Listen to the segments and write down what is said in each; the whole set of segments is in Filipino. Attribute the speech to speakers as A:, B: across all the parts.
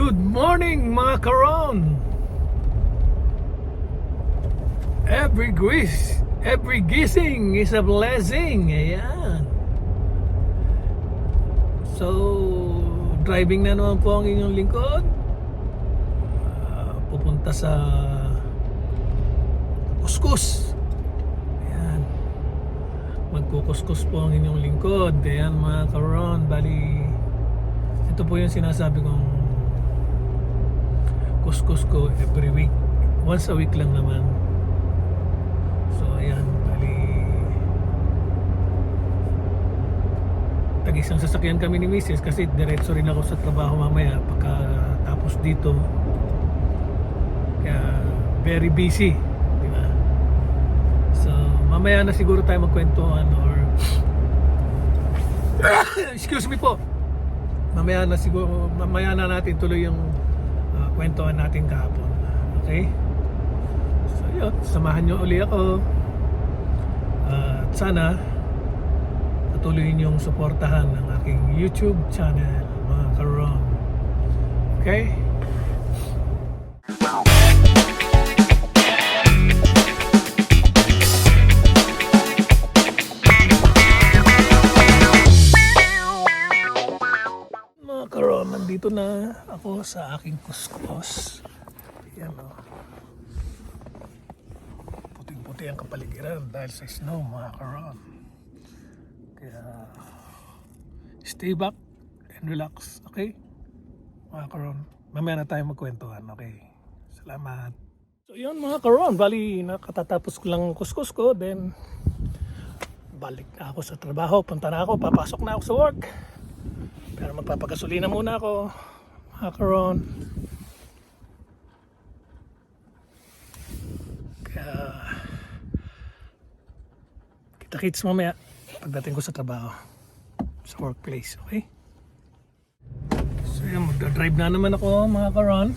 A: Good morning mga karon! Every gis, every gising is a blessing. Ayan. So, driving na naman po ang inyong lingkod. Ah, pupunta sa Kuskus. Ayan. Magkukuskus po ang inyong lingkod. Ayan mga karon. Bali, ito po yung sinasabi kong kuskus ko every week. Once a week lang naman. So ayan, bali tag-isang sasakyan kami ni Mrs. kasi diretso rin ako sa trabaho mamaya pagka tapos dito. Kaya very busy, di ba? So mamaya na siguro tayo magkwentuhan or excuse me po. Mamaya na siguro mamaya na natin tuloy yung uh, kwentuhan natin kahapon. Okay? So yun, samahan nyo uli ako. Uh, at sana patuloy niyong suportahan ang aking YouTube channel, mga karon. Okay? Nandito na ako sa aking kuskus. Yan o. Puting-puti ang kapaligiran dahil sa snow, mga karon. Kaya, stay back and relax, okay? Mga karon, mamaya na tayo magkwentuhan, okay? Salamat. So yun mga karon, bali nakatatapos ko lang ang kuskus ko, then balik na ako sa trabaho, punta na ako, papasok na ako sa work. Pero magpapagasolina muna ako, mga karon. Kaya, kita-kits mamaya pagdating ko sa trabaho, sa workplace, okay? So yan, magdadrive na naman ako, mga karon.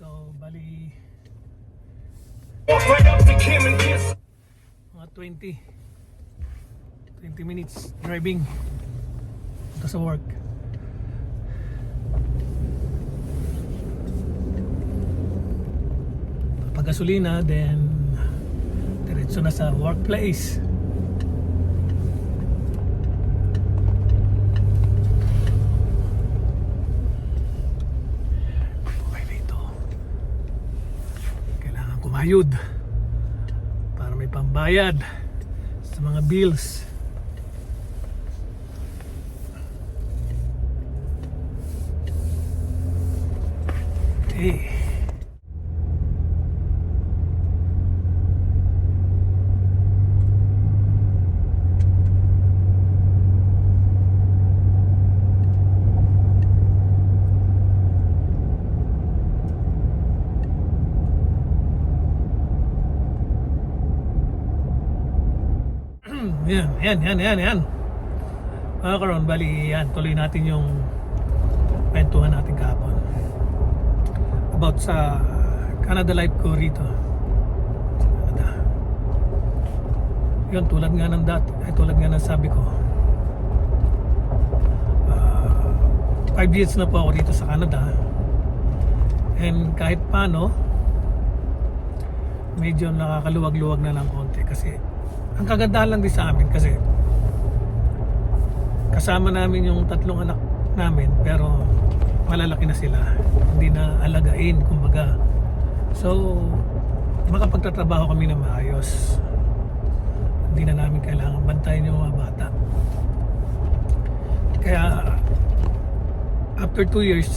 A: So, bali, mga 20 20 minutes driving ito sa work. Pagasolina then diretso na sa workplace. Buhay dito kailangan kumayod para may pambayad sa mga bills. Eh. yan, yan, yan, yan, yan. Mga karon, bali yan, tuloy natin yung kwentuhan natin kahapon. About sa Canada life ko rito. Canada. Yun, tulad nga ng dati, ay tulad nga ng sabi ko. ah, five years na po ako dito sa Canada. And kahit paano, medyo nakakaluwag-luwag na ng konti kasi ang kagandahan lang din sa amin kasi kasama namin yung tatlong anak namin pero malalaki na sila. Hindi na alagain kumbaga. So makapagtatrabaho kami na maayos. Hindi na namin kailangan bantayan yung mga bata. Kaya after two years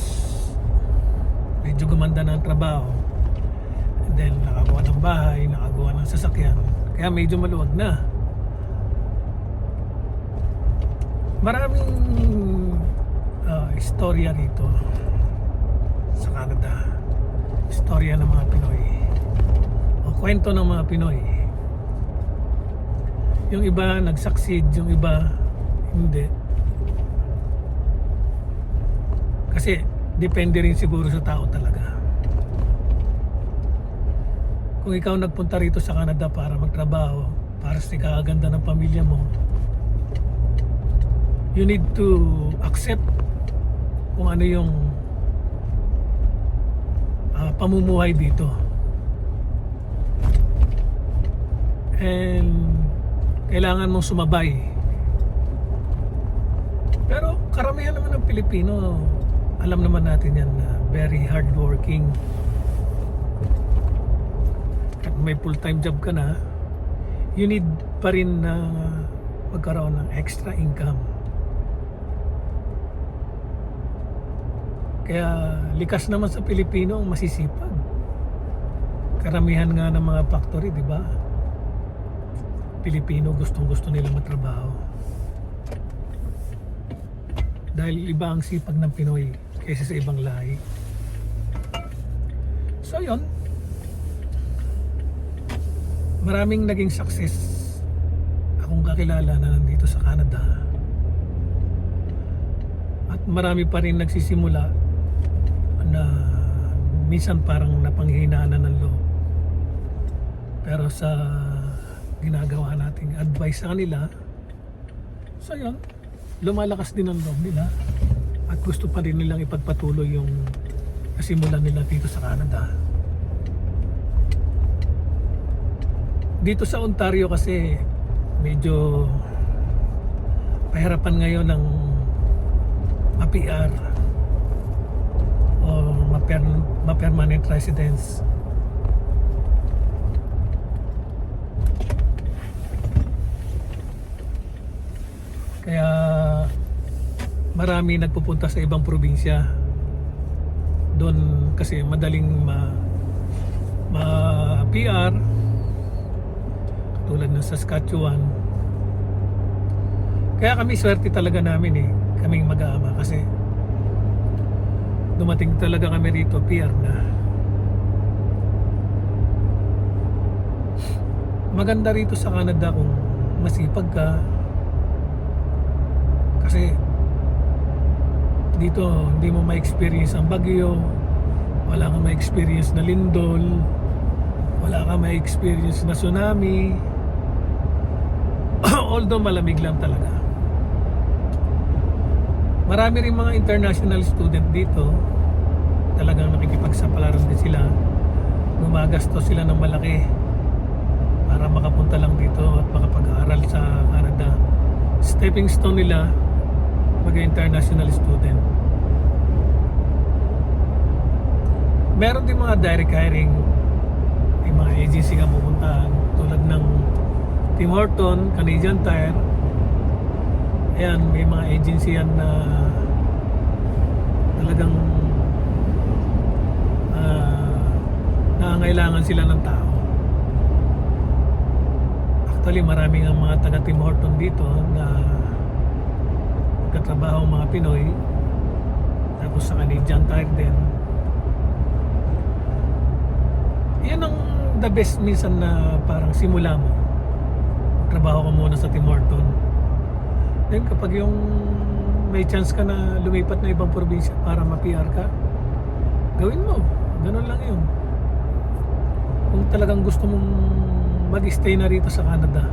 A: medyo gumanda na ang trabaho. And then nakagawa ng bahay nakagawa ng sasakyan. Kaya medyo maluwag na. Maraming istorya rito sa Canada. Istorya ng mga Pinoy. O kwento ng mga Pinoy. Yung iba nag-succeed yung iba hindi. Kasi depende rin siguro sa tao talaga. Kung ikaw nagpunta rito sa Canada para magtrabaho para sa kaganda ng pamilya mo you need to accept kung ano yung ah, pamumuhay dito. And kailangan mong sumabay. Pero karamihan naman ng Pilipino, alam naman natin yan na very hardworking. At may full-time job ka na, you need pa rin na magkaroon ng extra income. Kaya likas naman sa Pilipino ang masisipag. Karamihan nga ng mga factory, di ba? Pilipino gustong gusto nila matrabaho. Dahil iba ang sipag ng Pinoy kaysa sa ibang lahi. So yon maraming naging success akong kakilala na nandito sa Canada. At marami pa rin nagsisimula na minsan parang napanghihinaan na ng loob. Pero sa ginagawa nating advice sa kanila, so yun, lumalakas din ang loob nila at gusto pa rin nilang ipagpatuloy yung nasimulan nila dito sa Canada. Dito sa Ontario kasi medyo pahirapan ngayon ng ma-PR ma-permanent residence. Kaya marami nagpupunta sa ibang probinsya. Doon kasi madaling ma ma PR tulad ng Saskatchewan. Kaya kami swerte talaga namin eh, kaming mag-aama kasi dumating talaga kami rito na. Maganda rito sa Canada kung masipag ka, kasi dito hindi mo ma-experience ang bagyo wala kang ma-experience na lindol wala kang ma-experience na tsunami although malamig lang talaga marami rin mga international student dito. Talagang nakikipagsapalaran din sila. Gumagastos sila ng malaki para makapunta lang dito at makapag-aaral sa Canada. Stepping stone nila mag international student. Meron din mga direct hiring. May mga agency nga pupuntahan tulad ng Tim Horton, Canadian Tire ayan may mga agency yan na talagang uh, nangangailangan sila ng tao. Actually maraming ang mga taga Tim Horton dito na nagtatrabaho ang mga Pinoy. Tapos sa Canadian Tire din. Yan ang the best minsan na parang simula mo. Trabaho ka muna sa Tim Horton then kapag yung may chance ka na lumipat na ibang probinsya para ma-PR ka gawin mo. Ganun lang yun. Kung talagang gusto mong mag-stay na rito sa Canada.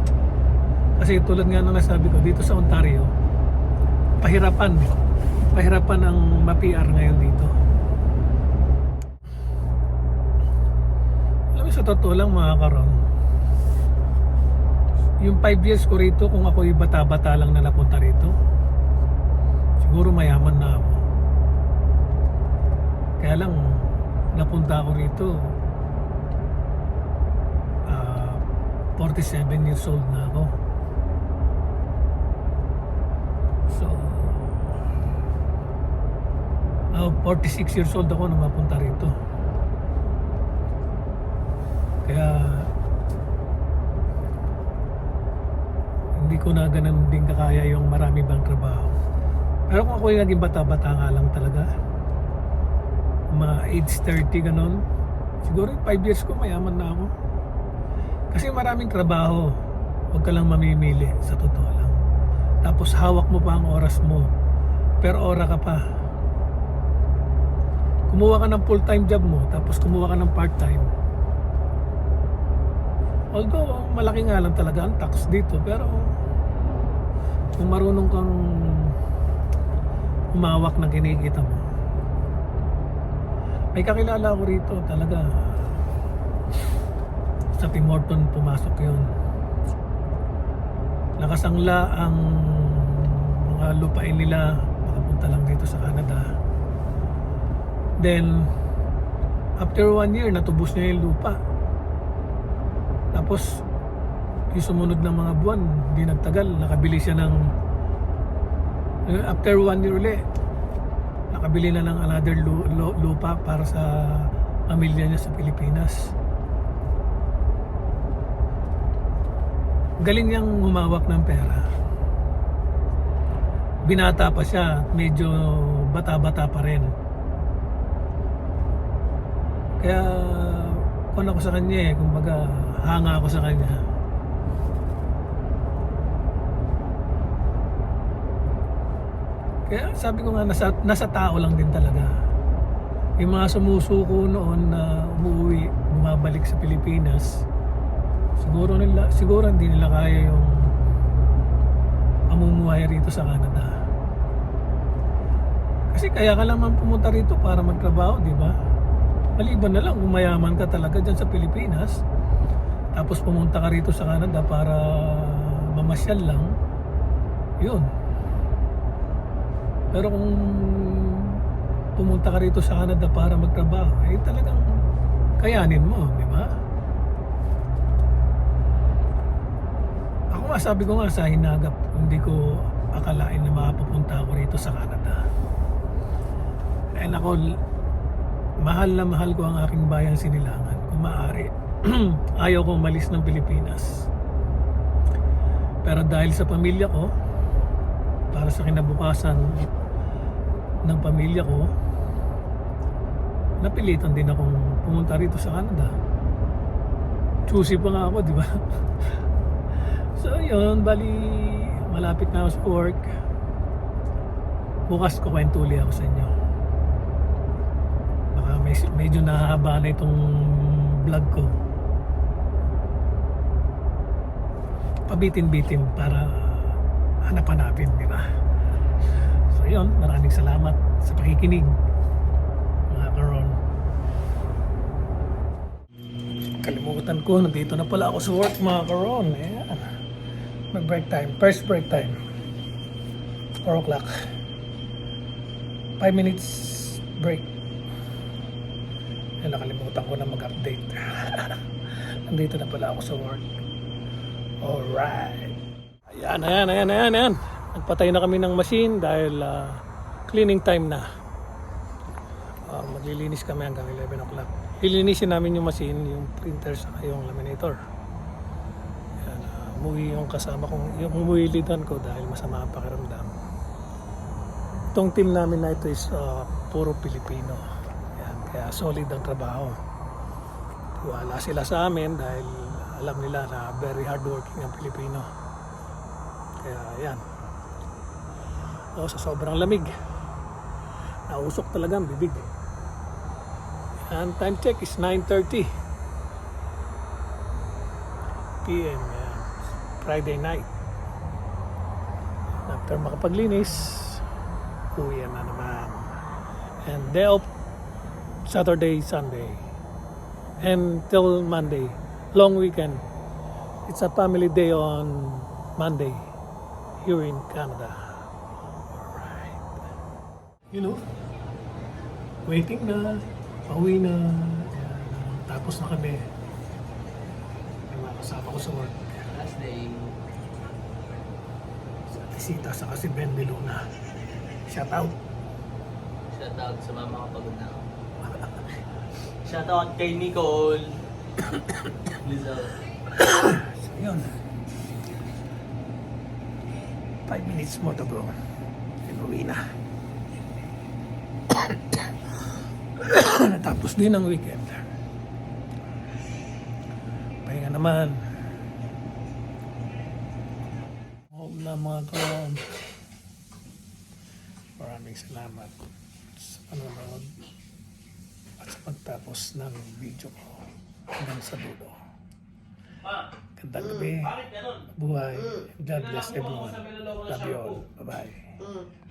A: Kasi tulad nga na nasabi ko dito sa Ontario pahirapan. Pahirapan ang ma-PR ngayon dito. Alam mo sa totoo lang mga karon yung 5 years ko rito kung ako yung bata-bata lang na napunta rito siguro mayaman na ako kaya lang napunta ako rito ah, 47 years old na ako So, ah, 46 years old ako nung mapunta rito. Kaya, hindi ko na ganun din kakaya yung marami bang trabaho. Pero kung ako yung naging bata-bata nga lang talaga, mga age 30 ganun, siguro 5 years ko mayaman na ako. Kasi maraming trabaho, huwag ka lang mamimili sa totoo lang. Tapos hawak mo pa ang oras mo. Per ora ka pa. Kumuha ka ng full-time job mo, tapos kumuha ka ng part-time. Although, malaki nga lang talaga ang tax dito, pero kung marunong kang umawak na kinikita mo. May kakilala ko rito talaga. Sa Tim Horton pumasok yun. Nakasangla ang mga lupain nila makapunta lang dito sa Canada. Then, after one year, natubos niya yung lupa. Tapos, yung sumunod na mga buwan, hindi nagtagal, nakabili siya ng eh, after one year uli, nakabili na ng another lu- lu- lupa para sa pamilya niya sa Pilipinas. Galing niyang humawak ng pera. Binata pa siya, medyo bata-bata pa rin. Kaya, kung ako sa kanya eh, kumbaga, hanga ako sa kanya. Kaya sabi ko nga, nasa, nasa tao lang din talaga. Yung mga sumusuko noon na umuwi, bumabalik sa Pilipinas, siguro nila, siguro hindi nila kaya yung pamumuhay rito sa Canada. Kasi kaya ka naman pumunta rito para magtrabaho, di ba? Maliban na lang kung ka talaga dyan sa Pilipinas, tapos pumunta ka rito sa Canada para mamasyal lang, yun. Pero kung pumunta ka rito sa Canada para magtrabaho, eh talagang kayanin mo, di ba? Ako nga, sabi ko nga sa hinagap, hindi ko akalain na makapupunta ako rito sa Canada. And ako, mahal na mahal ko ang aking bayang sinilangan. Kung maaari, ayaw ko umalis ng Pilipinas. Pero dahil sa pamilya ko, para sa kinabukasan ng pamilya ko, napilitan din akong pumunta rito sa Canada. Choosy pa nga ako, di ba? so yun, bali malapit na ako sa work. Bukas ko kwento uli ako sa inyo. Baka may, medyo nahaba na itong vlog ko. Pabitin-bitin para hanap-hanapin, di ba? So yun, maraming salamat sa pakikinig mga karon. Kalimutan ko, nandito na pala ako sa work mga karon. Ayan. Mag-break time. First break time. 4 o'clock. 5 minutes break. Ayan, nakalimutan ko na mag-update. nandito na pala ako sa work. Alright. Ayan, ayan, ayan, ayan, ayan. Nagpatay na kami ng machine dahil ah, cleaning time na. Ah, maglilinis kami hanggang 11 o'clock. Lilinisin namin yung machine, yung printer sa yung laminator. Ayan, ah, umuwi yung kasama kong, yung umuwi lidan ko dahil masama ang pakiramdam. Itong team namin na ito is ah, puro Pilipino. Ayan, kaya solid ang trabaho. Wala sila sa amin dahil alam nila na very hardworking ang Pilipino. Kaya yan. O, sa sobrang lamig. Nausok talaga ang bibig. And time check is 9.30 PM. Friday night. After makapaglinis, uwi na naman. And day off Saturday, Sunday. And till Monday. Long weekend. It's a family day on Monday here in Canada. You know, waiting na, pauwi na, Ayan, tapos na kami. May mga kasama ko sa work.
B: Last day.
A: Si Ate Sita sa si Ben de Luna. Shout out.
B: Shout out sa mama ko pagod na ako. Shout out kay Nicole. Lizelle.
A: So yun. Five minutes more to go. And uwi na. Natapos din ang weekend. Pahinga naman. Home na mga kawan. Maraming salamat sa panonood at sa pagtapos ng video ko hanggang sa dulo. Gandang gabi. Buhay. God bless everyone. Love you all. Bye-bye.